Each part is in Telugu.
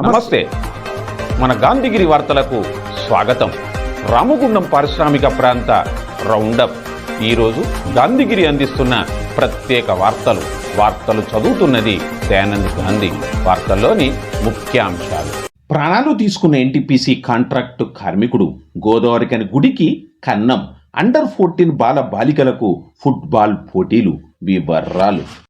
నమస్తే. మన గాంధీగిరి వార్తలకు స్వాగతం. రామగుండం పారిశ్రామిక ప్రాంత రౌండప్. ఈరోజు గాంధీగిరి అందిస్తున్న ప్రత్యేక వార్తలు. వార్తలు చదువుతున్నది దయానంద్ గాంధీ. వార్తల్లోని ముఖ్యాంశాలు. ప్రాణాలు తీసుకున్న ఎన్టీపీసీ కాంట్రాక్టు కార్మికుడు గోదావరికని గుడికి కన్నం. అండర్ ఫోర్టీన్ బాల బాలికలకు ఫుట్బాల్ పోటీలు. వివరాలు.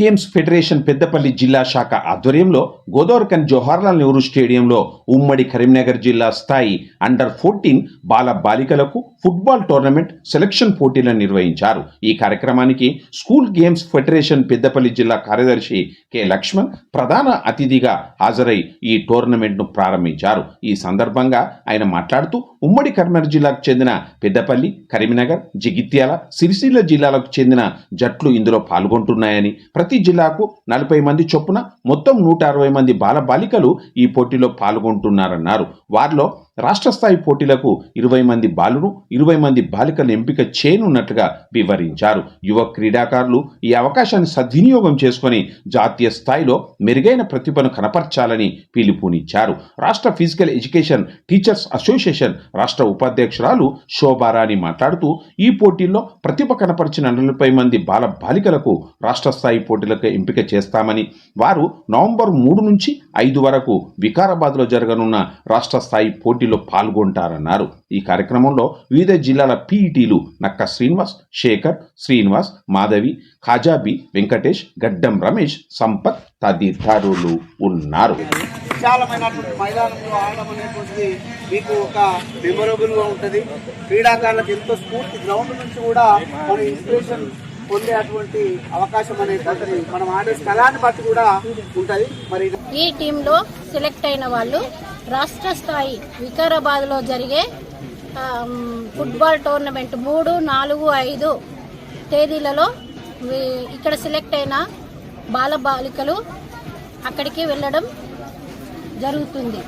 Games federation Peddapalli జిల్లా శాఖ ఆధ్వర్యంలో గోదావరికన్ జవహర్లాల్ నెహ్రూ స్టేడియంలో ఉమ్మడి కరీంనగర్ జిల్లా స్థాయి అండర్ ఫోర్టీన్ బాల బాలికలకు ఫుట్బాల్ టోర్నమెంట్ సెలక్షన్ పోటీలను నిర్వహించారు. ఈ కార్యక్రమానికి స్కూల్ గేమ్స్ ఫెడరేషన్ పెద్దపల్లి జిల్లా కార్యదర్శి కె లక్ష్మణ్ ప్రధాన అతిథిగా హాజరై ఈ టోర్నమెంట్ను ప్రారంభించారు. ఈ సందర్భంగా ఆయన మాట్లాడుతూ ఉమ్మడి కరీంనగర్ జిల్లాకు చెందిన పెద్దపల్లి కరీంనగర్ జగిత్యాల సిరిసిల్ల జిల్లాలకు చెందిన జట్లు ఇందులో పాల్గొంటున్నాయని ప్రతి ప్రతి జిల్లాకు నలభై మంది చొప్పున మొత్తం నూట అరవై మంది బాల బాలికలు ఈ పోటీలో పాల్గొంటున్నారన్నారు. వారిలో రాష్ట్ర స్థాయి పోటీలకు ఇరవై మంది బాలురు ఇరవై మంది బాలికలు ఎంపిక చేయనున్నట్లుగా వివరించారు. యువ క్రీడాకారులు ఈ అవకాశాన్ని సద్వినియోగం చేసుకొని జాతీయ స్థాయిలో మెరుగైన ప్రతిభను కనపర్చాలని పిలుపునిచ్చారు. రాష్ట్ర ఫిజికల్ ఎడ్యుకేషన్ టీచర్స్ అసోసియేషన్ రాష్ట్ర ఉపాధ్యక్షురాలు శోభారాణి మాట్లాడుతూ ఈ పోటీల్లో ప్రతిభ కనపరిచిన నలభై మంది బాల బాలికలకు రాష్ట్ర స్థాయి పోటీలకు ఎంపిక చేస్తామని వారు నవంబర్ మూడు నుంచి ఐదు వరకు వికారాబాద్లో జరగనున్న రాష్ట్ర స్థాయి పోటీలో పాల్గొంటారన్నారు. ఈ కార్యక్రమంలో వివిధ జిల్లాల పీఈటీలు నక్క శ్రీనివాస్ శేఖర్ శ్రీనివాస్ మాధవి ఖాజాబి వెంకటేష్ గడ్డం రమేష్ సంపత్ తదితరులు ఉన్నారు. విశాలమైనటువంటి మైదానంలో ఆడడం అనేటువంటిది మీకు ఒక మెమొరబుల్గా ఉంటుంది. క్రీడాకారులకు ఎంతో స్ఫూర్తి గ్రౌండ్ నుంచి కూడా మన ఇన్స్పిరేషన్ పొందే అటువంటి అవకాశం అనేటువంటిది మనం ఆడే స్థలాన్ని బట్టి కూడా ఉంటుంది. మరి ఈ టీంలో సెలెక్ట్ అయిన వాళ్ళు రాష్ట్ర స్థాయి వికారాబాద్లో జరిగే ఫుట్బాల్ టోర్నమెంట్ మూడు నాలుగు ఐదు తేదీలలో ఇక్కడ సెలెక్ట్ అయిన బాలబాలికలు అక్కడికి వెళ్ళడం జరుగుతుంది.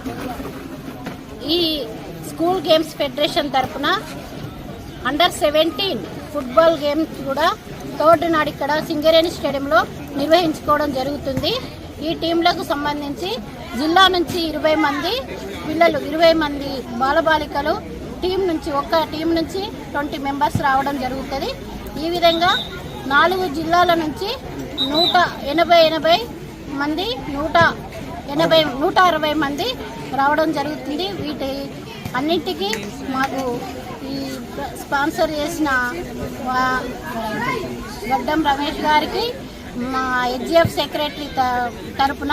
ఈ స్కూల్ గేమ్స్ ఫెడరేషన్ తరఫున అండర్ సెవెంటీన్ ఫుట్బాల్ గేమ్స్ కూడా థర్డ్ నాడు ఇక్కడ సింగరేణి స్టేడియంలో నిర్వహించుకోవడం జరుగుతుంది. ఈ టీంలకు సంబంధించి జిల్లా నుంచి ఇరవై మంది పిల్లలు ఇరవై మంది బాలబాలికలు టీం నుంచి ఒక్క టీం నుంచి ట్వంటీ మెంబర్స్ రావడం జరుగుతుంది. ఈ విధంగా నాలుగు జిల్లాల నుంచి నూట ఎనభై ఎనభై మంది నూట ఎనభై నూట అరవై మంది రావడం జరుగుతుంది. వీటి అన్నింటికీ మాకు ఈ స్పాన్సర్ చేసిన వా- గడ్డం రమేష్ గారికి మా హెచ్జిఎఫ్ సెక్రటరీ త- తరపున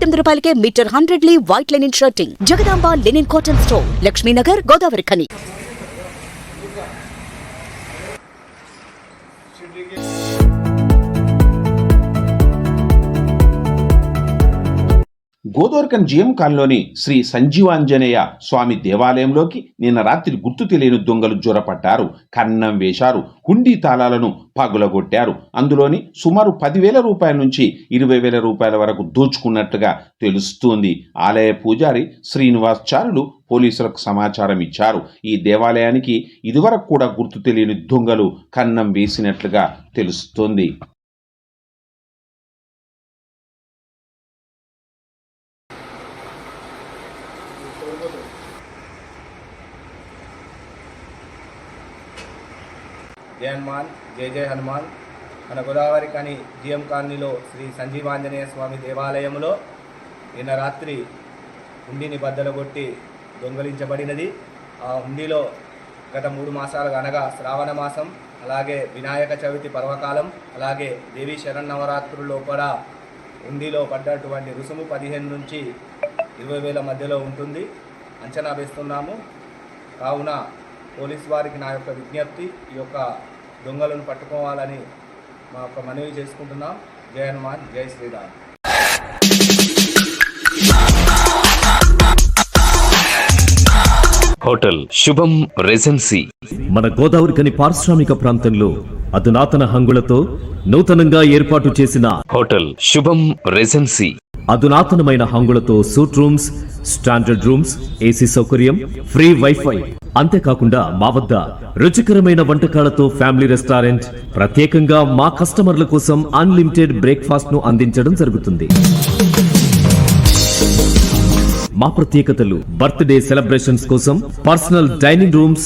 తొమ్మిది రూపాయలకే metre hundred lea white linen shirting Jagadamba linen cotton store Lakshminagar Godavari Khani. గోదోర్కన్ GM కాల్లోని శ్రీ సంజీవాంజనేయ స్వామి దేవాలయంలోకి నిన్న రాత్రి గుర్తు తెలియని దొంగలు జొరపట్టారు కన్నం వేశారు. హుండీ తాళాలను పగులగొట్టారు. అందులోని సుమారు పదివేల రూపాయల నుంచి ఇరవై వేల రూపాయల వరకు దోచుకున్నట్టుగా తెలుస్తోంది. ఆలయ పూజారి శ్రీనివాసాచార్యులు పోలీసులకు సమాచారం ఇచ్చారు. ఈ దేవాలయానికి ఇదివరకు కూడా గుర్తు తెలియని దొంగలు కన్నం వేసినట్లుగా తెలుస్తోంది. జయ హనుమాన్ జయ జయ హనుమాన్. మన గోదావరి కని జిఎం కాలనీలో శ్రీ సంజీవాంజనేయ స్వామి దేవాలయంలో నిన్న రాత్రి హుండీని బద్దలగొట్టి దొంగలించబడినది. ఆ హుండీలో గత మూడు మాసాలుగా అనగా శ్రావణ మాసం అలాగే వినాయక చవితి పర్వకాలం అలాగే దేవీ శరన్నవరాత్రుల్లో కూడా హుండీలో పడ్డటువంటి రుసుము పదిహేను నుంచి ఇరవై వేల మధ్యలో ఉంటుంది. అంచనా వేస్తున్నాము. కావున పోలీస్ వారికి నా యొక్క విజ్ఞప్తి ఈ యొక్క దొంగలను పట్టుకోవాలని మా యొక్క మనవి చేసుకుంటున్నాం. జై హనుమాన్ జై శ్రీరామ్. Hotel Shubham regency. మన గోదావరికని పారిశ్రామిక ప్రాంతంలో అధునాతన హంగులతో నూతనంగా ఏర్పాటు చేసిన హోటల్ శుభం రెజెన్సీ. అధునాతనమైన హంగులతో suite rooms standard rooms AC సౌకర్యం ఫ్రీ వైఫై అంతేకాకుండా మా వద్ద రుచికరమైన వంటకాలతో ఫ్యామిలీ రెస్టారెంట్ ప్రత్యేకంగా మా కస్టమర్ల కోసం అన్లిమిటెడ్ బ్రేక్ఫాస్ట్ను అందించడం జరుగుతుంది. మా ప్రత్యేకతలు బర్త్డే సెలబ్రేషన్స్ కోసం personal dining rooms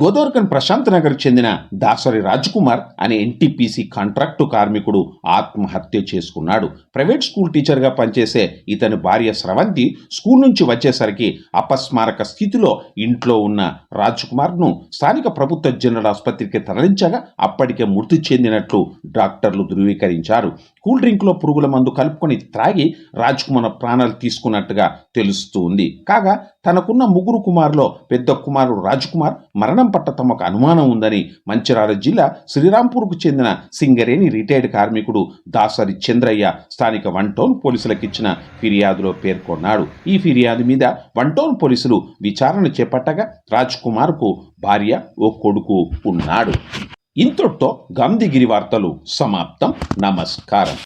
Godavarikhani Prashanth Nagar చెందిన దాసరి రాజ్కుమార్ అనే ఎన్టీపీసీ కాంట్రాక్టు కార్మికుడు ఆత్మహత్య చేసుకున్నాడు. ప్రైవేట్ స్కూల్ టీచర్గా పనిచేసే ఇతని భార్య స్రవంతి స్కూల్ నుంచి వచ్చేసరికి అపస్మారక స్థితిలో ఇంట్లో ఉన్న రాజ్కుమార్ను స్థానిక ప్రభుత్వ జనరల్ ఆసుపత్రికి తరలించగా అప్పటికే మృతి చెందినట్లు డాక్టర్లు ధృవీకరించారు. కూల్ డ్రింక్లో పురుగుల మందు కలుపుకొని త్రాగి రాజ్కుమార్ ప్రాణాలు తీసుకున్నట్టుగా తెలుస్తుంది కాగా తనకున్న ముగ్గురు కుమారులో పెద్ద కుమారుడు రాజ్కుమార్ మరణం పట్ల తమకు అనుమానం ఉందని మంచిరాల జిల్లా శ్రీరాంపూర్కు చెందిన సింగరేణి రిటైర్డ్ కార్మికుడు దాసరి చంద్రయ్య స్థానిక వన్ టౌన్ పోలీసులకు ఇచ్చిన ఫిర్యాదులో పేర్కొన్నాడు. ఈ ఫిర్యాదు మీద వన్ టౌన్ పోలీసులు విచారణ చేపట్టగా రాజ్ కుమార్కు భార్య ఓ కొడుకు ఉన్నాడు. ఇంతటితో గాంధీగిరి వార్తలు సమాప్తం. నమస్కారం.